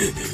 Hehehehe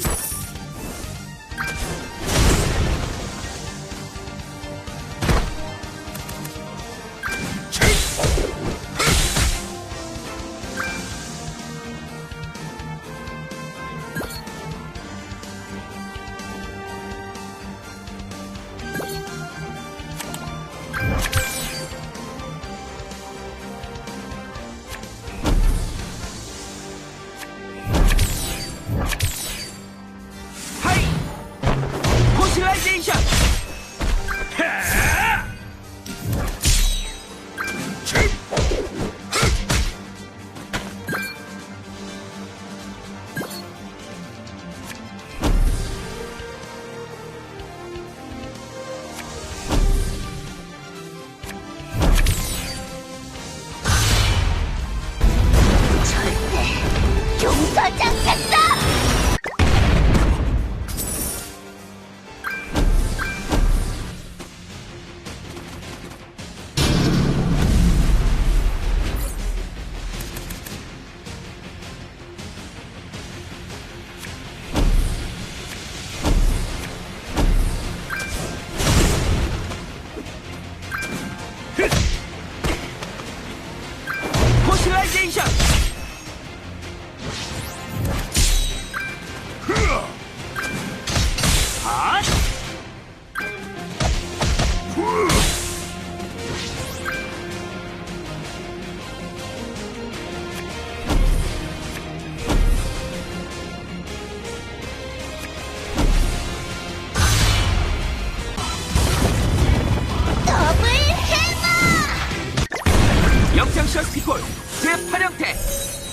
영장션 스피콜 제8형태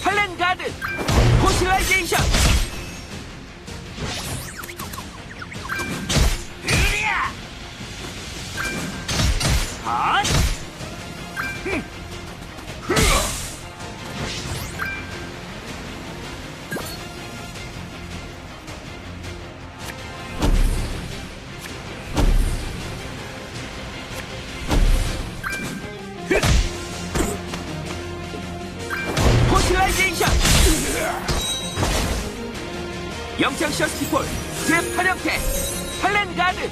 팔렌가드 포슐라이제이션. 으리야! 아! 영장션 스피콜 제8형태 팔렌가드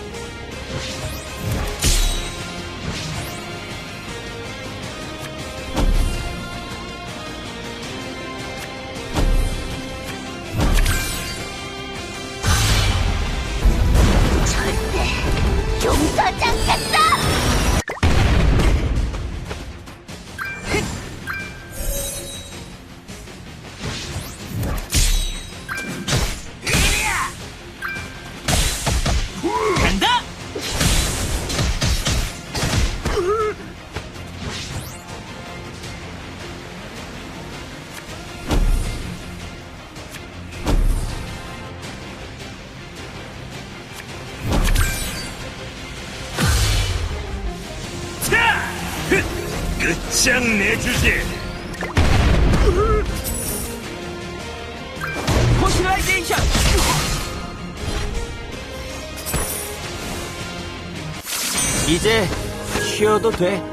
끝장내주지! 포슐라이제이션 이제 쉬어도 돼